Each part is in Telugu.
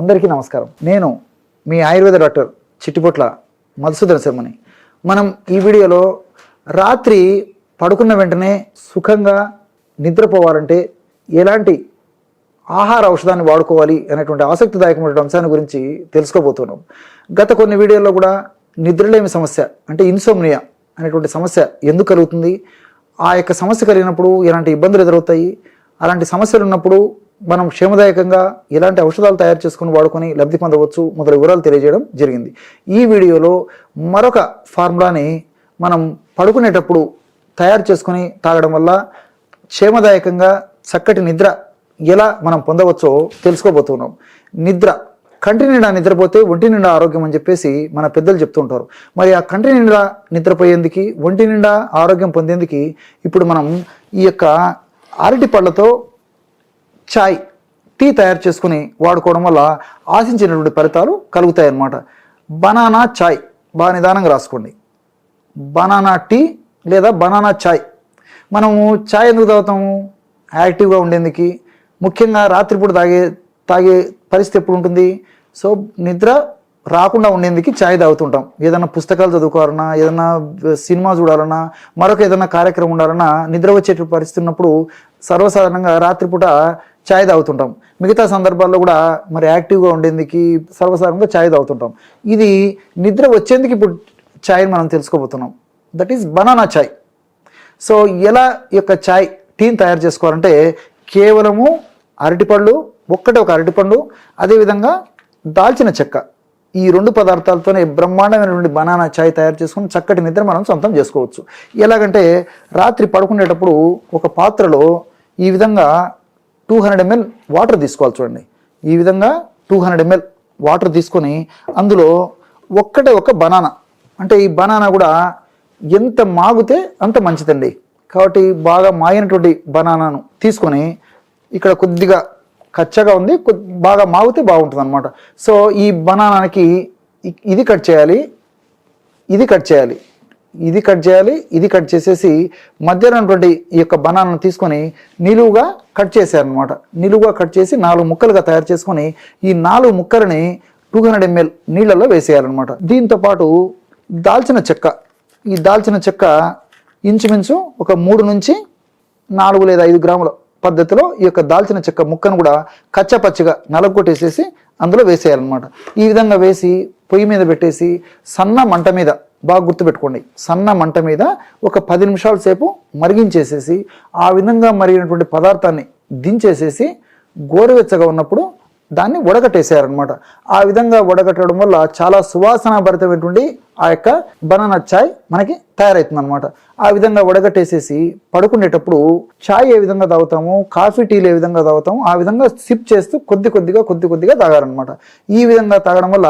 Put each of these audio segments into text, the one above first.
అందరికీ నమస్కారం. నేను మీ ఆయుర్వేద డాక్టర్ చిట్టిపొట్ల మధుసూదన శర్మని. మనం ఈ వీడియోలో రాత్రి పడుకున్న వెంటనే సుఖంగా నిద్రపోవాలంటే ఎలాంటి ఆహార ఔషధాన్ని వాడుకోవాలి అనేటువంటి ఆసక్తిదాయకమైన అంశాన్ని గురించి తెలుసుకోబోతున్నాం. గత కొన్ని వీడియోల్లో కూడా నిద్రలేమి సమస్య అంటే ఇన్సోమ్నియా అనేటువంటి సమస్య ఎందుకు కలుగుతుంది? ఆ యొక్క సమస్య కలిగినప్పుడు ఎలాంటి ఇబ్బందులు ఎదురవుతాయి? అలాంటి సమస్యలు ఉన్నప్పుడు మనం క్షేమదాయకంగా ఎలాంటి ఔషధాలు తయారు చేసుకుని వాడుకొని లబ్ధి పొందవచ్చు మొదలగు వివరాలు తెలియజేయడం జరిగింది. ఈ వీడియోలో మరొక ఫార్ములాని మనం పడుకునేటప్పుడు తయారు చేసుకుని తాగడం వల్ల క్షేమదాయకంగా చక్కటి నిద్ర ఎలా మనం పొందవచ్చో తెలుసుకోబోతున్నాం. నిద్ర కంటి నిండా నిద్రపోతే ఒంటి నిండా ఆరోగ్యం అని చెప్పేసి మన పెద్దలు చెప్తూ ఉంటారు. మరి ఆ కంటి నిండా నిద్రపోయేందుకు ఒంటి నిండా ఆరోగ్యం పొందేందుకు ఇప్పుడు మనం ఈ యొక్క అరటి పళ్ళతో చాయ్ టీ తయారు చేసుకుని వాడుకోవడం వల్ల ఆశించినటువంటి ఫలితాలు కలుగుతాయి అన్నమాట బనానా చాయ్ బాగా నిదానంగా రాసుకోండి. బనానా టీ లేదా బనానా చాయ్. మనము చాయ్ ఎందుకు తాగుతాము? యాక్టివ్గా ఉండేందుకు. ముఖ్యంగా రాత్రిపూట తాగే తాగే పరిస్థితి ఎప్పుడు ఉంటుంది? సో నిద్ర రాకుండా ఉండేందుకు చాయ్ తాగుతుంటాం. ఏదైనా పుస్తకాలు చదువుకోవాలన్నా ఏదైనా సినిమా చూడాలన్నా మరొక ఏదైనా కార్యక్రమం ఉండాలన్నా నిద్ర వచ్చేటువంటి పరిస్థితి ఉన్నప్పుడు సర్వసాధారణంగా రాత్రిపూట చాయ్ తాగుతుంటాం. మిగతా సందర్భాల్లో కూడా మరి యాక్టివ్గా ఉండేందుకు సర్వసాధారణంగా చాయ్ తాగుతుంటాం. ఇది నిద్ర వచ్చేందుకు ఇప్పుడు చాయ్ని మనం తెలుసుకోబోతున్నాం. That is banana chai. So ఎలా యొక్క చాయ్ టీని తయారు చేసుకోవాలంటే కేవలము అరటిపళ్ళు ఒక్కటే ఒక అరటిపండు అదేవిధంగా దాల్చిన చెక్క. ఈ రెండు పదార్థాలతోనే బ్రహ్మాండమైనటువంటి బనానా చాయ్ తయారు చేసుకుని చక్కటి నిద్ర మనం సొంతం చేసుకోవచ్చు. ఎలాగంటే రాత్రి పడుకునేటప్పుడు ఒక పాత్రలో ఈ విధంగా టూ హండ్రెడ్ ఎంఎల్ వాటర్ తీసుకోవాలి చూడండి. ఈ విధంగా టూ హండ్రెడ్ ఎంఎల్ వాటర్ తీసుకొని అందులో ఒక్కటే ఒక బనానా. అంటే ఈ బనానా కూడా ఎంత మాగితే అంత మంచిదండి. కాబట్టి బాగా మాగినటువంటి బనానాను తీసుకొని ఇక్కడ కొద్దిగా కచ్చగా ఉంది బాగా మాగితే బాగుంటుంది అనమాట సో ఈ బనానాకి ఇది కట్ చేయాలి ఇది కట్ చేయాలి. ఇది కట్ చేయాలి ఇది కట్ చేసేసి మధ్యలో ఉన్నటువంటి ఈ యొక్క బనానాను తీసుకొని నిలువుగా కట్ చేశారనమాట నిలువుగా కట్ చేసి నాలుగు ముక్కలుగా తయారు చేసుకొని ఈ నాలుగు ముక్కలని టూ హండ్రెడ్ ఎంఎల్ నీళ్ళల్లో వేసేయాలన్నమాట. దీంతో పాటు దాల్చిన చెక్క ఈ దాల్చిన చెక్క ఇంచుమించు ఒక మూడు నుంచి నాలుగు లేదా ఐదు గ్రాముల పద్ధతిలో ఈ యొక్క దాల్చిన చెక్క ముక్కను కూడా కచ్చపచ్చగా నలగొట్టేసేసి అందులో వేసేయాలన్నమాట. ఈ విధంగా వేసి పొయ్యి మీద పెట్టేసి సన్న మంట మీద బాగా గుర్తుపెట్టుకోండి. సన్న మంట మీద ఒక పది నిమిషాల సేపు మరిగించేసేసి ఆ విధంగా మరిగినటువంటి పదార్థాన్ని దించేసేసి గోరువెచ్చగా ఉన్నప్పుడు దాన్ని వడగట్టేసేయారనమాట ఆ విధంగా వడగట్టడం వల్ల చాలా సువాసన భరితమైనటువంటి ఆ యొక్క బనానా చాయ్ మనకి తయారవుతుంది అనమాట ఆ విధంగా వడగట్టేసేసి పడుకునేటప్పుడు చాయ్ ఏ విధంగా తాగుతాము కాఫీ టీలు ఏ విధంగా తాగుతాము ఆ విధంగా సిప్ చేస్తూ కొద్ది కొద్దిగా కొద్ది కొద్దిగా తాగాలన్నమాట. ఈ విధంగా తాగడం వల్ల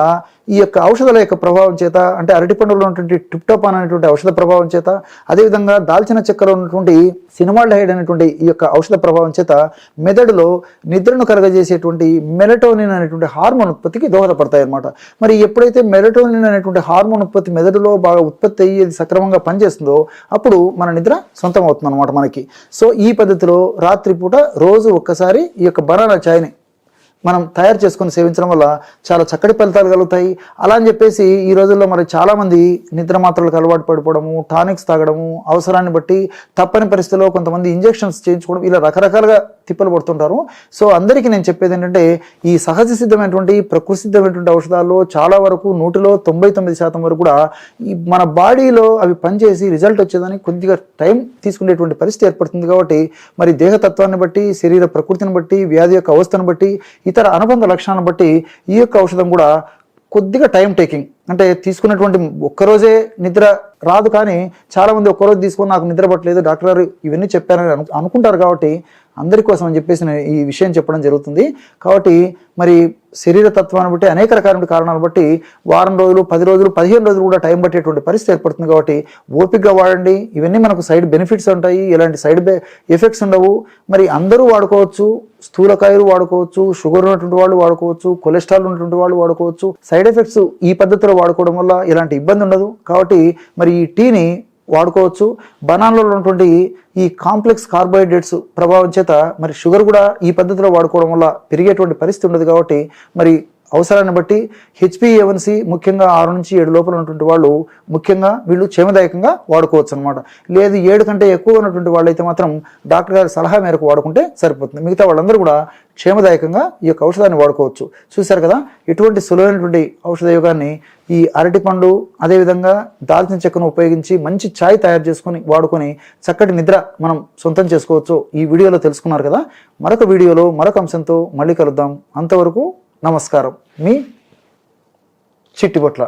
ఈ యొక్క ఔషధాల యొక్క ప్రభావం చేత అంటే అరటిపండులో ఉన్నటువంటి టిప్టోపాన్ అనేటువంటి ఔషధ ప్రభావం చేత అదేవిధంగా దాల్చిన చెక్కలో ఉన్నటువంటి సినిమాల్డహైడ్ అనేటువంటి ఈ యొక్క ఔషధ ప్రభావం చేత మెదడులో నిద్రను కలగజేసేటువంటి మెలటోనిన్ అనేటువంటి హార్మోన్ ఉత్పత్తికి దోహదపడతాయి అన్నమాట మరి ఎప్పుడైతే మెలటోనిన్ అనేటువంటి హార్మోన్ ఉత్పత్తి మెదడులో బాగా ఉత్పత్తి అయ్యేది సక్రమంగా పనిచేస్తుందో అప్పుడు మన నిద్ర సొంతం అవుతుంది అనమాట మనకి. సో ఈ పద్ధతిలో రాత్రిపూట రోజు ఒక్కసారి ఈ యొక్క బనానా చాయ్ని మనం తయారు చేసుకొని సేవించడం వల్ల చాలా చక్కటి ఫలితాలు కలుగుతాయి. అలా అని చెప్పేసి ఈ రోజుల్లో మరి చాలామంది నిద్ర మాత్రలకు అలవాటు పడిపోవడము టానిక్స్ తాగడము అవసరాన్ని బట్టి తప్పని పరిస్థితిలో కొంతమంది ఇంజెక్షన్స్ చేయించుకోవడం ఇలా రకరకాలుగా తిప్పలు పడుతుంటారు. సో అందరికీ నేను చెప్పేది ఏంటంటే ఈ సహజ సిద్ధమైనటువంటి ప్రకృతి సిద్ధమైనటువంటి ఔషధాల్లో చాలా వరకు నూటిలో తొంభై తొమ్మిది శాతం వరకు కూడా ఈ మన బాడీలో అవి పనిచేసి రిజల్ట్ వచ్చేదానికి కొద్దిగా టైం తీసుకునేటువంటి పరిస్థితి ఏర్పడుతుంది కాబట్టి మరి దేహతత్వాన్ని బట్టి శరీర ప్రకృతిని బట్టి వ్యాధి యొక్క అవస్థను బట్టి ఇతర అనుబంధ లక్షణాలను బట్టి ఈ యొక్క ఔషధం కూడా కొద్దిగా టైం టేకింగ్ అంటే తీసుకున్నటువంటి ఒక్కరోజే నిద్ర రాదు కానీ చాలామంది ఒక్కరోజు తీసుకొని నాకు నిద్ర పట్టలేదు డాక్టర్ గారు ఇవన్నీ చెప్పారని అనుకుంటారు కాబట్టి అందరి కోసం అని చెప్పేసి ఈ విషయం చెప్పడం జరుగుతుంది. కాబట్టి మరి శరీర తత్వాన్ని బట్టి అనేక రకాల కారణాలు బట్టి వారం రోజులు పది రోజులు పదిహేను రోజులు కూడా టైం పట్టేటువంటి పరిస్థితి ఏర్పడుతుంది. కాబట్టి ఓపికగా వాడండి. ఇవన్నీ మనకు సైడ్ బెనిఫిట్స్ ఉంటాయి. ఎలాంటి సైడ్ ఎఫెక్ట్స్ ఉండవు. మరి అందరూ వాడుకోవచ్చు. స్థూలకాయలు వాడుకోవచ్చు. షుగర్ ఉన్నటువంటి వాళ్ళు వాడుకోవచ్చు. కొలెస్ట్రాల్ ఉన్నటువంటి వాళ్ళు వాడుకోవచ్చు. సైడ్ ఎఫెక్ట్స్ ఈ పద్ధతిలో వాడుకోవడం వల్ల ఎలాంటి ఇబ్బంది ఉండదు. కాబట్టి మరి ఈ టీని వాడుకోవచ్చు. బనానాలో ఉన్నటువంటి ఈ కాంప్లెక్స్ కార్బోహైడ్రేట్స్ ప్రభావం చేత మరి షుగర్ కూడా ఈ పద్ధతిలో వాడుకోవడం వల్ల పెరిగేటువంటి పరిస్థితి ఉండదు కాబట్టి మరి అవసరాన్ని బట్టి హెచ్పిఏవన్సి ముఖ్యంగా ఆరు నుంచి ఏడు లోపల ఉన్నటువంటి వాళ్ళు ముఖ్యంగా వీళ్ళు క్షేమదాయకంగా వాడుకోవచ్చు అనమాట లేదు ఏడు కంటే ఎక్కువ ఉన్నటువంటి వాళ్ళైతే మాత్రం డాక్టర్ గారి సలహా మేరకు వాడుకుంటే సరిపోతుంది. మిగతా వాళ్ళందరూ కూడా క్షేమదాయకంగా ఈ యొక్క ఔషధాన్ని వాడుకోవచ్చు. చూశారు కదా ఎటువంటి సులువైనటువంటి ఔషధ యోగాన్ని ఈ అరటిపండు అదేవిధంగా దాల్చిన చెక్కను ఉపయోగించి మంచి ఛాయ్ తయారు చేసుకొని వాడుకొని చక్కటి నిద్ర మనం సొంతం చేసుకోవచ్చు. ఈ వీడియోలో తెలుసుకున్నారు కదా. మరొక వీడియోలో మరొక అంశంతో మళ్ళీ కలుద్దాం. అంతవరకు నమస్కారం. మీ చిట్టిబొట్ల.